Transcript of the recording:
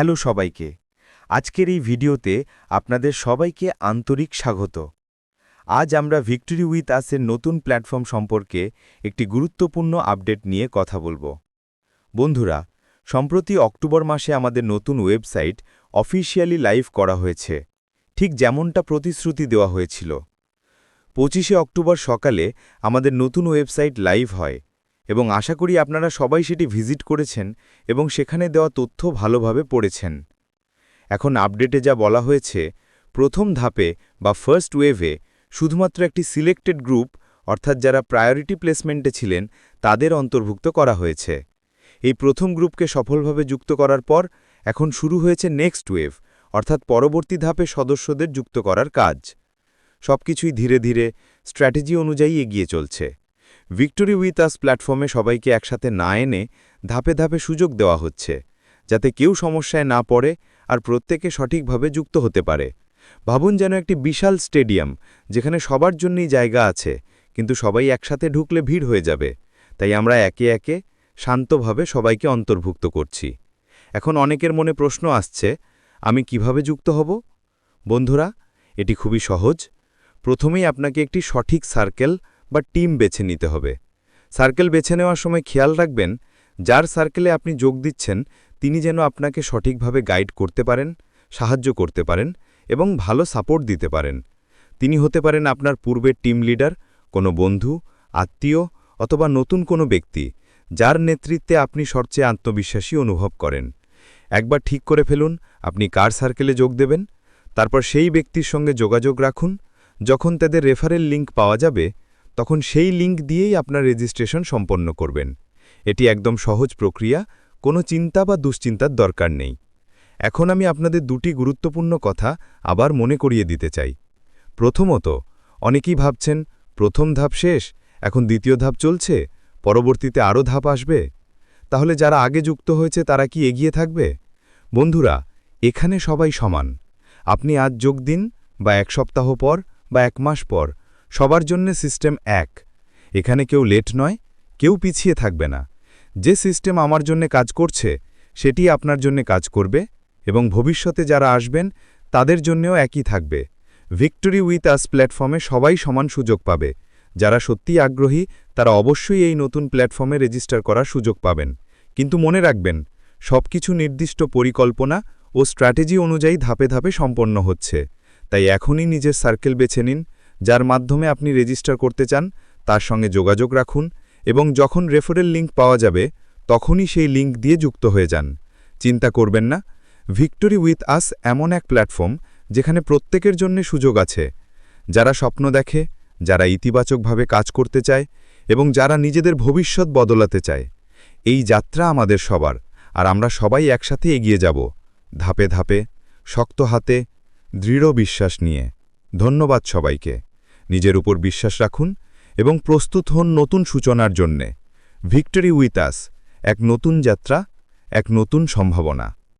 Hello সবাইকে। আজকের এই ভিডিওতে আপনাদের সবাইকে আন্তরিক স্বাগত। আজ আমরা ভিক্টোরি উইথ আসের নতুন প্ল্যাটফর্ম সম্পর্কে একটি গুরুত্বপূর্ণ আপডেট নিয়ে কথা বলব। বন্ধুরা, সম্প্রতি অক্টোবর মাসে আমাদের নতুন ওয়েবসাইট অফিসিয়ালি লাইভ করা হয়েছে। ঠিক যেমনটা প্রতিশ্রুতি দেওয়া হয়েছিল। পঁচিশে অক্টোবর সকালে আমাদের নতুন ওয়েবসাইট লাইভ হয়। এবং আশা করি আপনারা সবাই সেটি ভিজিট করেছেন এবং সেখানে দেওয়া তথ্য ভালোভাবে পড়েছেন। এখন আপডেটে যা বলা হয়েছে, প্রথম ধাপে বা ফার্স্ট ওয়েভে শুধুমাত্র একটি সিলেক্টেড গ্রুপ অর্থাৎ যারা প্রায়োরিটি প্লেসমেন্টে ছিলেন, তাদের অন্তর্ভুক্ত করা হয়েছে। এই প্রথম গ্রুপকে সফলভাবে যুক্ত করার পর এখন শুরু হয়েছে নেক্সট ওয়েভ অর্থাৎ পরবর্তী ধাপে সদস্যদের যুক্ত করার কাজ। সবকিছুই ধীরে ধীরে স্ট্র্যাটেজি অনুযায়ী এগিয়ে চলছে। ভিক্টোরি উইথ প্ল্যাটফর্মে সবাইকে একসাথে না এনে ধাপে ধাপে সুযোগ দেওয়া হচ্ছে, যাতে কেউ সমস্যায় না পড়ে আর প্রত্যেকে সঠিকভাবে যুক্ত হতে পারে। ভাবুন যেন একটি বিশাল স্টেডিয়াম, যেখানে সবার জন্যই জায়গা আছে, কিন্তু সবাই একসাথে ঢুকলে ভিড় হয়ে যাবে। তাই আমরা একে একে শান্তভাবে সবাইকে অন্তর্ভুক্ত করছি। এখন অনেকের মনে প্রশ্ন আসছে, আমি কীভাবে যুক্ত হব? বন্ধুরা, এটি খুবই সহজ। প্রথমেই আপনাকে একটি সঠিক সার্কেল বা টিম বেছে নিতে হবে। সার্কেল বেছে নেওয়ার সময় খেয়াল রাখবেন, যার সার্কেলে আপনি যোগ দিচ্ছেন, তিনি যেন আপনাকে সঠিকভাবে গাইড করতে পারেন, সাহায্য করতে পারেন এবং ভালো সাপোর্ট দিতে পারেন। তিনি হতে পারেন আপনার পূর্বের টিম লিডার, কোনো বন্ধু, আত্মীয় অথবা নতুন কোনো ব্যক্তি, যার নেতৃত্বে আপনি সবচেয়ে আত্মবিশ্বাসী অনুভব করেন। একবার ঠিক করে ফেলুন, আপনি কার সার্কেলে যোগ দেবেন, তারপর সেই ব্যক্তির সঙ্গে যোগাযোগ রাখুন, যখন তাদের রেফারেল লিঙ্ক পাওয়া যাবে তখন সেই লিঙ্ক দিয়েই আপনার রেজিস্ট্রেশন সম্পন্ন করবেন। এটি একদম সহজ প্রক্রিয়া, কোনো চিন্তা বা দুশ্চিন্তার দরকার নেই। এখন আমি আপনাদের দুটি গুরুত্বপূর্ণ কথা আবার মনে করিয়ে দিতে চাই। প্রথমত, অনেকেই ভাবছেন, প্রথম ধাপ শেষ, এখন দ্বিতীয় ধাপ চলছে, পরবর্তীতে আরও ধাপ আসবে? তাহলে যারা আগে যুক্ত হয়েছে তারা কি এগিয়ে থাকবে? বন্ধুরা, এখানে সবাই সমান। আপনি আজ যোগ দিন, বা এক সপ্তাহ পর, বা এক মাস পর সবার জন্য সিস্টেম এক। এখানে কেউ লেট নয়, কেউ পিছিয়ে থাকবে না। যে সিস্টেম আমার জন্য কাজ করছে সেটি আপনার জন্য কাজ করবে এবং ভবিষ্যতে যারা আসবেন, তাদের জন্যও একই থাকবে। ভিক্টোরি উইথ আস প্ল্যাটফর্মে সবাই সমান সুযোগ পাবে। যারা সত্যিই আগ্রহী, তারা অবশ্যই এই নতুন প্ল্যাটফর্মে রেজিস্টার করার সুযোগ পাবেন। কিন্তু মনে রাখবেন, সবকিছু নির্দিষ্ট পরিকল্পনা ও স্ট্র্যাটেজি অনুযায়ী ধাপে ধাপে সম্পন্ন হচ্ছে। তাই এখনই নিজের সার্কেল বেছে নিন যার মাধ্যমে আপনি রেজিস্টার করতে চান, তার সঙ্গে যোগাযোগ রাখুন এবং যখন রেফারেল লিঙ্ক পাওয়া যাবে, তখনই সেই লিঙ্ক দিয়ে যুক্ত হয়ে যান। চিন্তা করবেন না, ভিক্টোরি উইথ আস এমন এক প্ল্যাটফর্ম যেখানে প্রত্যেকের জন্য সুযোগ আছে। যারা স্বপ্ন দেখে, যারা ইতিবাচকভাবে কাজ করতে চায় এবং যারা নিজেদের ভবিষ্যৎ বদলাতে চায়। এই যাত্রা আমাদের সবার, আর আমরা সবাই একসাথে এগিয়ে যাব, ধাপে ধাপে, শক্ত হাতে, দৃঢ় বিশ্বাস নিয়ে। ধন্যবাদ সবাইকে। নিজের উপর বিশ্বাস রাখুন এবং প্রস্তুত হন নতুন সূচনার জন্যে। ভিক্টরি উইথ আস, এক নতুন যাত্রা, এক নতুন সম্ভাবনা।